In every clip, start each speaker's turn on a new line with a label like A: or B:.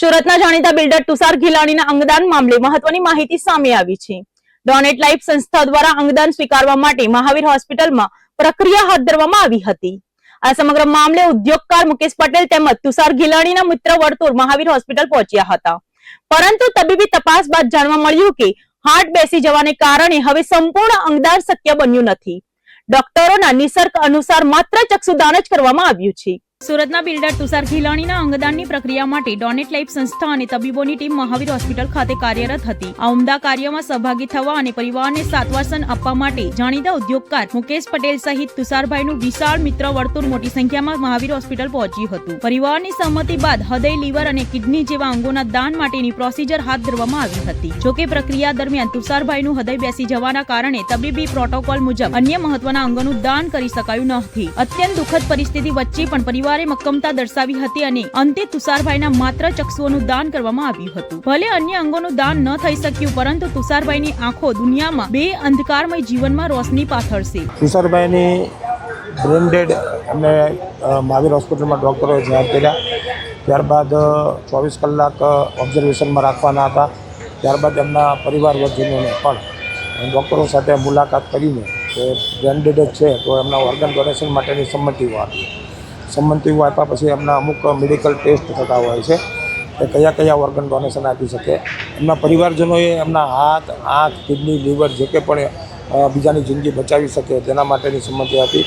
A: સુરતના જાણીતા બિલ્ડર તુષાર ગિલાણીના અંગદાન મામલે મહત્વની માહિતી સામે આવી છે. ડોનેટ લાઈફ સંસ્થા દ્વારા અંગદાન સ્વીકારવા માટે મહાવીર હોસ્પિટલમાં પ્રક્રિયા હાથ ધરવામાં આવી હતી. આ સમગ્ર મામલે ઉદ્યોગકાર મુકેશ પટેલ તેમજ તુષાર ગિલાણીના મિત્ર વર્તુળ મહાવીર હોસ્પિટલ પહોંચ્યા હતા. પરંતુ તબીબી તપાસ બાદ જાણવા મળ્યું કે હાર્ટ બેસી જવાને કારણે હવે સંપૂર્ણ અંગદાન શક્ય બન્યું નથી. ડોક્ટરોના નિસર્ગ અનુસાર માત્ર ચક્ષુદાન જ કરવામાં આવ્યું છે. સુરતના બિલ્ડર તુષાર ખીલાણીના અંગદાનની પ્રક્રિયા માટે ડોનેટ લાઈફ સંસ્થા અને તબીબોની ટીમ મહાવીર હોસ્પિટલ ખાતે કાર્યરત હતી. આ ઉમદા કાર્યમાં સહભાગી થવા અને પરિવારને સાત્વાસન આપવા માટે જાણીતા ઉદ્યોગકાર મુકેશ પટેલ સહિત તુષારભાઈનું વિશાળ મિત્ર વર્તુળ મોટી સંખ્યામાં મહાવીર હોસ્પિટલ પહોંચ્યું હતું. પરિવારની સહમતિ બાદ હૃદય, લીવર અને કિડની જેવા અંગોના દાન માટેની પ્રોસિજર હાથ ધરવામાં આવી હતી. જોકે પ્રક્રિયા દરમિયાન તુષારભાઈનું હૃદય બેસી જવાના કારણે તબીબી પ્રોટોકોલ મુજબ અન્ય મહત્વના અંગોનું દાન કરી શકાયું નથી અત્યંત દુઃખદ પરિસ્થિતિ વચ્ચે પણ પરિવારે મક્કમતા દર્શાવી હતી અને અંતે તુષારભાઈના માત્ર ચક્ષુઓનું દાન કરવામાં આવ્યું હતું. ભલે અન્ય અંગોનું દાન ન થઈ શક્યું, પરંતુ તુષારભાઈની આંખો દુનિયામાં બે અંધકારમય જીવનમાં રોશની પાથરશે.
B: તુષારભાઈની બ્રેન ડેડ અમે મહાવીર હોસ્પિટલમાં ડૉક્ટરોએ જાહેર કર્યા. ત્યારબાદ ચોવીસ કલાક ઓબ્ઝર્વેશનમાં રાખવાના હતા. ત્યારબાદ એમના પરિવારજનોને પણ ડૉક્ટરો સાથે મુલાકાત કરીને કે બ્રેન્ડેડ છે, તો એમના ઓર્ગન ડોનેશન માટેની સંમતિઓ આપી. સંમતિઓ આપ્યા પછી એમના અમુક મેડિકલ ટેસ્ટ થતા હોય છે કે કયા કયા ઓર્ગન ડોનેશન આપી શકે. એમના પરિવારજનોએ એમના હાથ આંખ કિડની લીવર જે કે પણ બીજાની જિંદગી બચાવી શકે તેના માટેની સંમતિ આપી.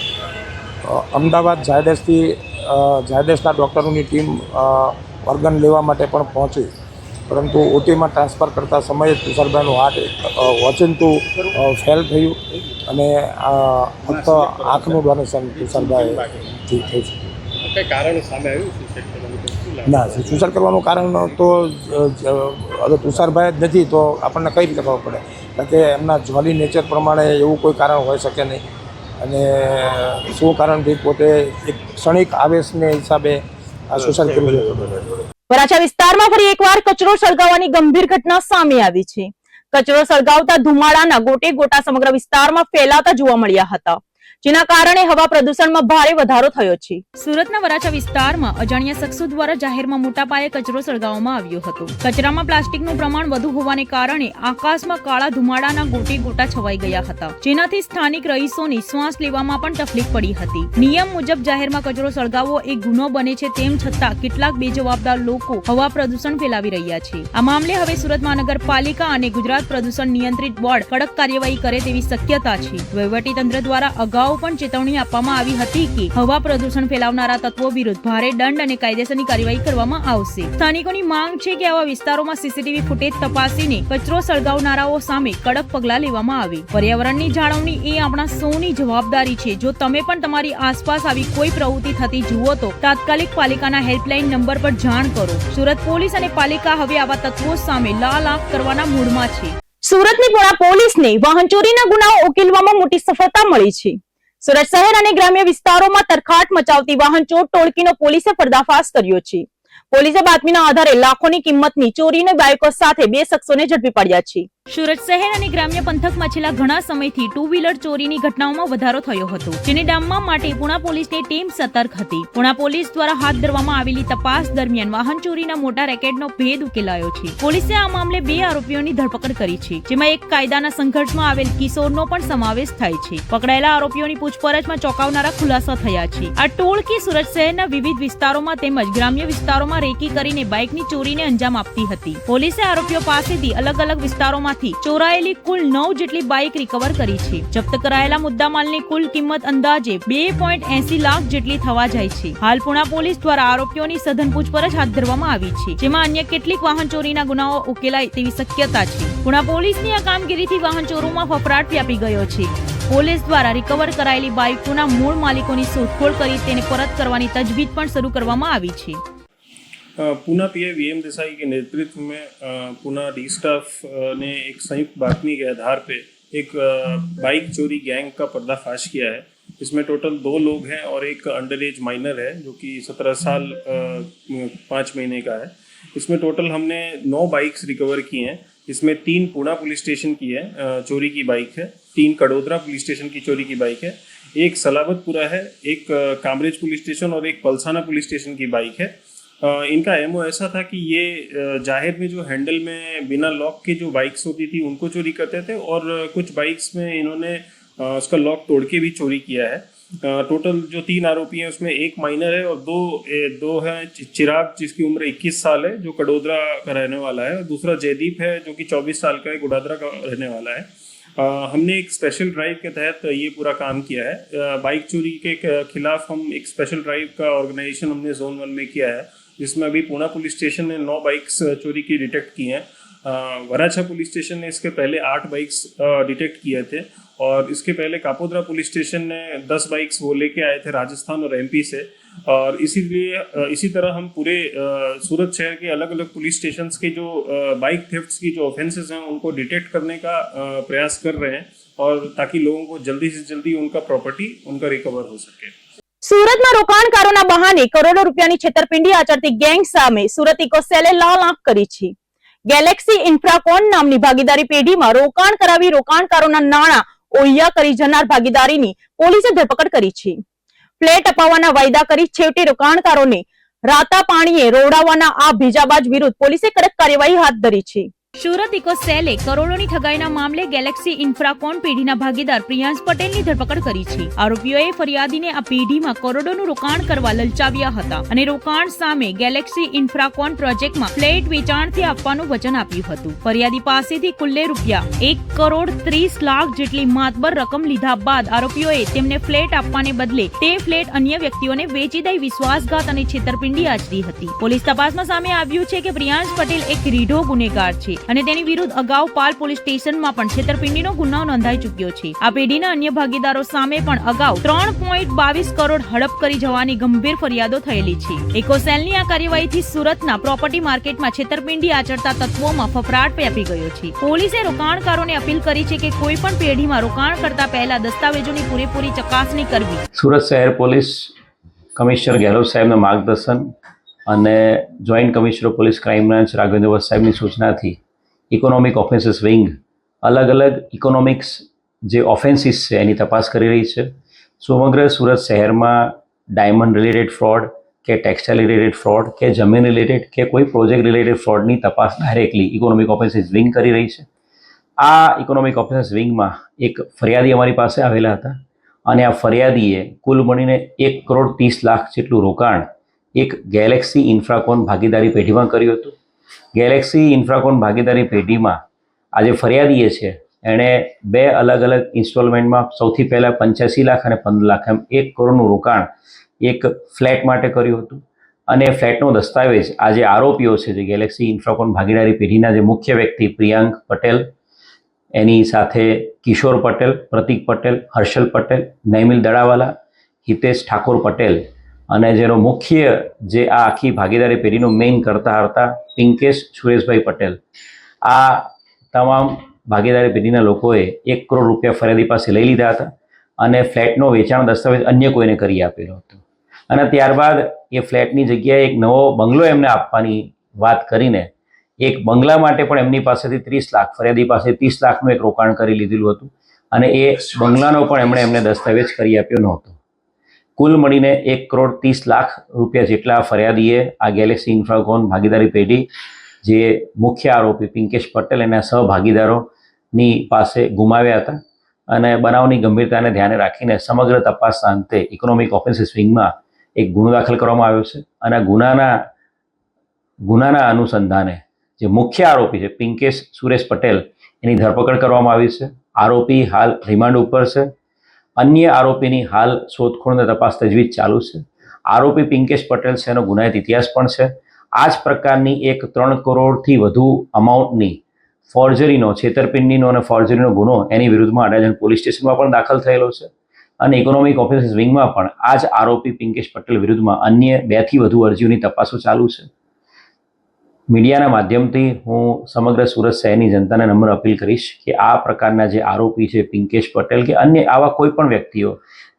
B: અમદાવાદ ઝાયડેસથી ઝાયડેસના ડૉક્ટરોની ટીમ ઓર્ગન લેવા માટે પણ પહોંચી. પરંતુ ઓટીમાં ટ્રાન્સફર કરતા સમયે તુષારભાઈનું હાર્ટ અ, ફેલ થયું અને ફક્ત આંખનું ડોનેશન તુષારભાઈથી થઈ છે. ના સુસાઇડ કરવાનું કારણ તો અગર તુષારભાઈ જ નથી તો આપણને કઈ રીતે ખબર પડે? કારણ કે એમના જ્વાલી નેચર પ્રમાણે એવું કોઈ કારણ હોઈ શકે નહીં. અને શું કારણથી પોતે એક ક્ષણિક આવેશને હિસાબે આ સુસાઇડ કર્યું
A: વરાછા વિસ્તારમાં ફરી એકવાર કચરો સળગાવવાની ગંભીર ઘટના સામે આવી છે. કચરો સળગાવતા ધુમાડાના ગોટે ગોટા સમગ્ર વિસ્તારમાં ફેલાતા જોવા મળ્યા હતા. જેના કારણે હવા પ્રદૂષણમાં ભારે વધારો થયો છે. સુરતના વરાછા વિસ્તારમાં અજાણ્યા શખ્સો દ્વારા જાહેરમાં મોટા પાયે કચરો સળગાવવામાં આવ્યો હતો. કચરામાં પ્લાસ્ટિકનું પ્રમાણ વધુ હોવાને કારણે આકાશમાં કાળા ધુમાડાના ગોટે ગોટા છવાઈ ગયા હતા. જેનાથી સ્થાનિક રહીશોની શ્વાસ લેવામાં પણ તકલીફ પડી હતી. નિયમ મુજબ જાહેરમાં કચરો સળગાવવો એક ગુનો બને છે તેમ છતાં કેટલાક બેજવાબદાર લોકો હવા પ્રદૂષણ ફેલાવી રહ્યા છે. આ મામલે હવે સુરત મહાનગરપાલિકા અને ગુજરાત પ્રદૂષણ નિયંત્રિત બોર્ડ કડક કાર્યવાહી કરે તેવી શક્યતા છે. વહીવટી તંત્ર દ્વારા અગાઉ પણ ચેતવણી આપવામાં આવી હતી કે હવા પ્રદૂષણ ફેલાવનારા તત્વો વિરુદ્ધ ભારે દંડ અને કાયદેસરની કાર્યવાહી કરવામાં આવશે. સ્થાનિકોની માંગ છે કે આવા વિસ્તારોમાં સીસીટીવી ફૂટેજ તપાસીને કચરો સળગાવનારાઓ સામે કડક પગલાં લેવામાં આવે. પર્યાવરણની જાળવણી એ આપણા સૌની જવાબદારી છે. જો તમે પણ તમારી આસપાસ આવી કોઈ પ્રવૃત્તિ થતી જુઓ તો તાત્કાલિક પાલિકાના હેલ્પલાઇન નંબર પર જાણ કરો. સુરત પોલીસ અને પાલિકા હવે આવા તત્વો સામે લાલ આંખ કરવાના મૂડમાં છે. સુરતની પોળા પોલીસને વાહન ચોરીના ગુનાઓ ઉકેલવામાં મોટી સફળતા મળી છે. સુરત શહેર અને ગ્રામ્ય વિસ્તારોમાં તરખાટ મચાવતી વાહન ચોર ટોળકીનો પોલીસે પર્દાફાશ કર્યો છે. પોલીસે બાતમીના આધારે લાખોની કિંમતની ચોરીની બાઇકો સાથે બે શખ્સોને ઝડપી પાડ્યા છે. સુરત શહેર અને ગ્રામ્ય પંથકમાં છેલ્લા ઘણા સમયથી ટુ વ્હીલર ચોરીની ઘટનાઓમાં વધારો થયો હતો. જેને ડામવા માટે પુણા પોલીસની ટીમ સતર્ક હતી. પુણા પોલીસ દ્વારા હાથ ધરવામાં આવેલી તપાસ દરમિયાન વાહન ચોરીના મોટા રેકેટનો ભેદ ઉકેલાયો છે. પોલીસે આ મામલે બે આરોપીઓની ધરપકડ કરી છે, જેમાં એક કાયદાના સંઘર્ષમાં આવેલ કિશોરનો પણ સમાવેશ થાય છે. પકડાયેલા આરોપીઓની પૂછપરછમાં ચોંકાવનારા ખુલાસા થયા છે. આ ટોળકી સુરત શહેરના વિવિધ વિસ્તારોમાં તેમજ ગ્રામ્ય વિસ્તારોમાં રેકી કરીને બાઇકની ચોરીને અંજામ આપતી હતી. પોલીસે આરોપીઓ પાસેથી અલગ અલગ વિસ્તારોમાંથી ચોરાયેલી કુલ નવ જેટલી બાઇક રિકવર કરી છે. જપ્ત કરાયેલા મુદ્દામાલની કુલ કિંમત અંદાજે બે પોઈન્ટ એસી લાખ જેટલી થવા જાય છે. હાલ પુણા પોલીસ દ્વારા આરોપીઓની સઘન પૂછપરછ હાથ ધરવામાં આવી છે, જેમાં અન્ય કેટલીક વાહન ચોરીના ગુનાઓ ઉકેલાય તેવી શક્યતા છે. પુણા પોલીસની આ કામગીરીથી વાહન ચોરોમાં ફફડાટ વ્યાપી ગયો છે. પોલીસ દ્વારા રિકવર કરાયેલી બાઇકોના મૂળ માલિકોની શોધખોળ કરી તેને પરત કરવાની તજવીજ પણ શરૂ કરવામાં આવી છે.
C: पूना पीए वीएम देसाई के नेतृत्व में पूना डी स्टाफ ने एक संयुक्त बातमी के आधार पे एक बाइक चोरी गैंग का पर्दाफाश किया है। इसमें टोटल दो लोग हैं और एक अंडर एज माइनर है, जो कि सत्रह साल पाँच महीने का है। इसमें टोटल हमने नौ बाइक्स रिकवर की हैं। इसमें तीन पूना पुलिस स्टेशन की है चोरी की बाइक है। तीन कड़ोदरा पुलिस स्टेशन की चोरी की बाइक है। एक सलाबतपुरा है, एक कामरेज पुलिस स्टेशन और एक पलसाना पुलिस स्टेशन की बाइक है। इनका एमओ ऐसा था कि ये ज़ाहिर में जो हैंडल में बिना लॉक के जो बाइक्स होती थी उनको चोरी करते थे और कुछ बाइक्स में इन्होंने उसका लॉक तोड़ के भी चोरी किया है। टोटल जो तीन आरोपी हैं उसमें एक माइनर है और दो दो है चिराग जिसकी उम्र 21 साल है जो कड़ोदरा का रहने वाला है और दूसरा जयदीप है जो कि 24 साल का है गुडादरा का रहने वाला है। अ, हमने एक स्पेशल ड्राइव के तहत ये पूरा काम किया है। बाइक चोरी के खिलाफ हम एक स्पेशल ड्राइव का ऑर्गेनाइजेशन हमने जोन वन में किया है। जिसमें अभी पूना पुलिस स्टेशन ने नौ बाइक्स चोरी की डिटेक्ट की हैं। वराछा पुलिस स्टेशन ने इसके पहले आठ बाइक्स डिटेक्ट किए थे और इसके पहले कापोद्रा पुलिस स्टेशन ने दस बाइक्स वो लेके आए थे राजस्थान और एमपी से और इसीलिए इसी तरह हम पूरे सूरत शहर के अलग अलग पुलिस स्टेशन के जो बाइक थेफ्ट की जो ऑफेंसेस हैं, उनको डिटेक्ट करने का प्रयास कर रहे हैं और ताकि लोगों को जल्दी से जल्दी उनका प्रॉपर्टी उनका रिकवर हो सके।
A: સુરતમાં રોકાણકારોના બહાને કરોડો રૂપિયાની છેતરપિંડી આચરતી ગેંગ સામે સુરત ઇકોસેલે લાલ આંખ કરી છે. ગેલેક્સી ઇન્ફ્રાકોન નામની ભાગીદારી પેઢીમાં રોકાણ કરાવી રોકાણકારોના નાણાં ઓહિયા કરી જનાર ભાગીદારીની પોલીસે ધરપકડ કરી છે. ફ્લેટ અપાવવાના વાયદા કરી છેવટે રોકાણકારોને રાતા પાણીએ રોડાવવાના આ ભીજાબાજ વિરુદ્ધ પોલીસે કડક કાર્યવાહી હાથ ધરી છે. સુરત ઇકો સેલે કરોડોની ઠગાઈના મામલે ગેલેક્સી ઇન્ફ્રાકોન પેઢીના ભાગીદાર પ્રિયાંશ પટેલની ધરપકડ કરી છે. આરોપીઓએ ફરિયાદીને આ પેઢીમાં કરોડોનું રોકાણ કરવા લલચાવ્યા હતા અને રોકાણ સામે ગેલેક્સી ઇન્ફ્રાકોન પ્રોજેક્ટમાં ફ્લેટ વેચાણથી આપવાનું વચન આપ્યું હતું. ફરિયાદી પાસેથી કુલ્લે રૂપિયા એક કરોડ ત્રીસ લાખ જેટલી માતબર રકમ લીધા બાદ આરોપીઓએ તેમને ફ્લેટ આપવાને બદલે તે ફ્લેટ અન્ય વ્યક્તિઓને વેચી દઈ વિશ્વાસઘાત અને છેતરપિંડી આચરી હતી. પોલીસ તપાસમાં સામે આવ્યું છે કે પ્રિયાંશ પટેલ એક રીઢો ગુનેગાર છે. અને તેની વિરુદ્ધ અગાઉ પાલ પોલીસ સ્ટેશનમાં પણ છેતરપિંડીનો ગુનો નોંધાઈ ચૂક્યો છે. આ પેઢીના અન્ય ભાગીદારો સામે પણ અગાઉ ત્રણ પોઈન્ટ બાવીસ કરોડ હડપ કરી જવાની ગંભીર ફરિયાદો થયેલી છે. એકોસેલની આ કાર્યવાહીથી સુરતના પ્રોપર્ટી માર્કેટમાં છેતરપિંડી આચરતા તત્વોમાં ફફડાટ વ્યાપી ગયો છે. પોલીસે રોકાણકારોને અપીલ કરી છે કે કોઈ પણ પેઢીમાં રોકાણ કરતા પહેલા દસ્તાવેજોની પૂરેપૂરી ચકાસણી કરવી.
D: સુરત શહેર પોલીસ કમિશનર ગેહલોત સાહેબના માર્ગદર્શન અને joint commissioner police crime branch Raghavendra સાહેબની સૂચનાથી ઇકોનોમિક ઓફેન્સીસ વિંગ અલગ અલગ ઇકોનોમિક્સ જે ઓફેન્સીસ છે એની તપાસ કરી રહી છે. સમગ્ર સુરત શહેરમાં ડાયમંડ રિલેટેડ ફ્રોડ કે ટેક્સટાઇલ રિલેટેડ ફ્રોડ કે જમીન રિલેટેડ કે કોઈ પ્રોજેક્ટ રિલેટેડ ફ્રોડની તપાસ ડાયરેક્ટલી ઇકોનોમિક ઓફેન્સીસ વિંગ કરી રહી છે. આ ઇકોનોમિક ઓફેન્સીસ વિંગમાં એક ફરિયાદી અમારી પાસે આવેલા હતા અને આ ફરિયાદીએ કુલ મળીને એક કરોડ ત્રીસ લાખ જેટલું રોકાણ એક ગેલેક્સી ઇન્ફ્રાકોન ભાગીદારી પેઢીમાં કર્યું હતું. ગેલેક્સી ઇન્ફ્રાકોન ભાગીદારી પેઢીમાં આજે ફરિયાદીએ છે. એણે બે અલગ અલગ ઇન્સ્ટોલમેન્ટમાં સૌથી પહેલાં પંચ્યાસી લાખ અને પંદર લાખ એમ એક કરોડનું રોકાણ એક ફ્લેટ માટે કર્યું હતું. અને ફ્લેટનો દસ્તાવેજ આ જે આરોપીઓ છે, જે ગેલેક્સી ઇન્ફ્રાકોન ભાગીદારી પેઢીના જે મુખ્ય વ્યક્તિ પ્રિયાંક પટેલ, એની સાથે કિશોર પટેલ, પ્રતિક પટેલ, હર્ષલ પટેલ, નૈમિલ દડાવાલા, હિતેશ ઠાકોર પટેલ અને જેનો મુખ્ય જે આ આખી ભાગીદારી પેઢીનો મેઇન કરતા હતા પિંકેશ સુરેશભાઈ પટેલ. આ તમામ ભાગીદારી પેઢીના લોકોએ એક કરોડ રૂપિયા ફરિયાદી પાસે લઈ લીધા હતા અને ફ્લેટનો વેચાણ દસ્તાવેજ અન્ય કોઈને કરી આપેલો હતો. અને ત્યારબાદ એ ફ્લેટની જગ્યાએ એક નવો બંગલો એમને આપવાની વાત કરીને એક બંગલા માટે પણ એમની પાસેથી ત્રીસ લાખ ફરિયાદી પાસે ત્રીસ લાખનું એક રોકાણ કરી લીધેલું હતું અને એ બંગલાનો પણ એમણે એમને દસ્તાવેજ કરી આપ્યો નહોતો. કુલ મળીને એક કરોડ ત્રીસ લાખ રૂપિયા જેટલા ફરિયાદીએ આ ગેલેક્સી ઇન્ફ્રાકોન ભાગીદારી પેઢી, જે મુખ્ય આરોપી પિંકેશ પટેલ એના સહભાગીદારોની પાસે ગુમાવ્યા હતા. અને બનાવની ગંભીરતાને ધ્યાને રાખીને સમગ્ર તપાસના અંતે ઇકોનોમિક ઓફેન્સીસ વિંગમાં એક ગુનો દાખલ કરવામાં આવ્યો છે. અને ગુનાના ગુનાના અનુસંધાને જે મુખ્ય આરોપી છે પિંકેશ સુરેશ પટેલ એની ધરપકડ કરવામાં આવી છે. આરોપી હાલ રિમાન્ડ ઉપર છે. અન્ય આરોપીની હાલ શોધખોળ અને તપાસ તજવીજ ચાલુ છે. આરોપી પિંકેશ પટેલ છે, એનો ગુનાહિત ઇતિહાસ પણ છે. આ જ પ્રકારની એક ત્રણ કરોડથી વધુ અમાઉન્ટની ફોર્જરીનો, છેતરપિંડીનો અને ફોર્જરીનો ગુનો એની વિરુદ્ધમાં અડાજણ પોલીસ સ્ટેશનમાં પણ દાખલ થયેલો છે. અને ઇકોનોમિક ઓફિસર્સ વિંગમાં પણ આ જ આરોપી પિંકેશ પટેલ વિરુદ્ધમાં અન્ય બેથી વધુ અરજીઓની તપાસો ચાલુ છે. મીડિયાના માધ્યમથી હું સમગ્ર સુરત શહેરની જનતાને નમ્ર અપીલ કરીશ કે આ પ્રકારના જે આરોપી છે, પિંકેશ પટેલ કે અન્ય આવા કોઈ પણ વ્યક્તિઓ,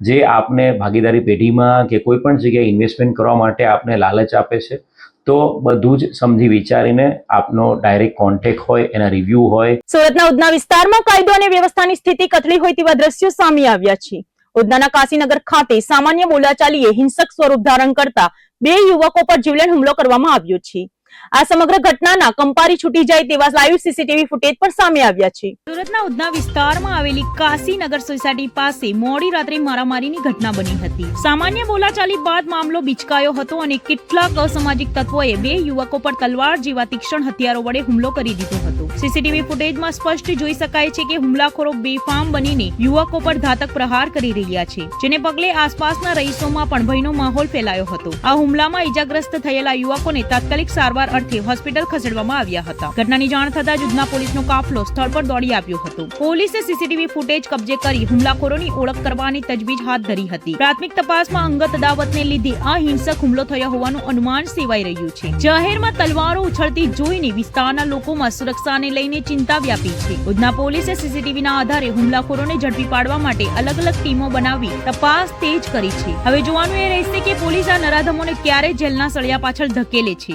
D: જે આપને ભાગીદારી પેઢીમાં કે કોઈ પણ જગ્યાએ ઇન્વેસ્ટમેન્ટ કરવા માટે આપને લાલચ આપે છે, તો બધું જ સમજી વિચારીને આપનો ડાયરેક્ટ કોન્ટેક્ટ હોય, એના રિવ્યૂ હોય.
A: સુરતના ઉધના વિસ્તારમાં કાયદો અને વ્યવસ્થાની સ્થિતિ કથળી હોય તેવા દ્રશ્યો સામે આવ્યા છે. ઉધનાના કાશીનગર ખાતે સામાન્ય બોલાચાલીએ હિંસક સ્વરૂપ ધારણ કરતા બે યુવકો પર જીવલેણ હુમલો કરવામાં આવ્યો છે. આ સમગ્ર ઘટનાના કંપારી છૂટી જાય તેવા લાઈવ સીસીટીવી ફૂટેજ પણ સામે આવ્યા છે. સુરતના ઉધના વિસ્તારમાં આવેલી કાશીનગર સોસાયટી પાસે મોડી રાત્રે મારામારીની ઘટના બની હતી. સામાન્ય બોલાચાલી બાદ મામલો બિચકાયો હતો અને કેટલાક અસામાજિક તત્વોએ બે યુવકો પર તલવાર જેવા તીક્ષ્ણ હથિયારો વડે હુમલો કરી દીધો હતો. સીસીટીવી ફૂટેજમાં સ્પષ્ટ જોઈ શકાય છે કે હુમલાખોરો બેફામ બનીને યુવકો પર ઘાતક પ્રહાર કરી રહ્યા છે, જેને પગલે આસપાસના રહીશોમાં પણ ભયનો માહોલ ફેલાયો હતો. આ હુમલામાં ઈજાગ્રસ્ત થયેલા યુવકોને તાત્કાલિક સારવાર અર્થે હોસ્પિટલ ખસેડવામાં આવ્યા હતા. ઘટનાની જાણ થતા જુદના પોલીસનો કાફલો સ્થળ પર દોડી આવ્યો હતો. પોલીસે સીસીટીવી ફૂટેજ કબજે કરી હુમલાખોરોની ઓળખ કરવાની તજવીજ હાથ ધરી હતી. પ્રાથમિક તપાસમાં અંગત અદાવતને લીધે આ હિંસક હુમલો થયો હોવાનું અનુમાન સેવાઈ રહ્યું છે. જાહેરમાં તલવારો ઉછળતી જોઈને વિસ્તારના લોકોમાં સુરક્ષાને લઈને ચિંતા વ્યાપી છે. ઉધના પોલીસે સીસીટીવીના આધારે હુમલાખોરોને ઝડપી પાડવા માટે અલગ અલગ ટીમો બનાવી તપાસ તેજ કરી છે. હવે જોવાનું એ રહેશે કે પોલીસ આ નરાધમોને ક્યારે જેલના સળિયા પાછળ ધકેલે છે.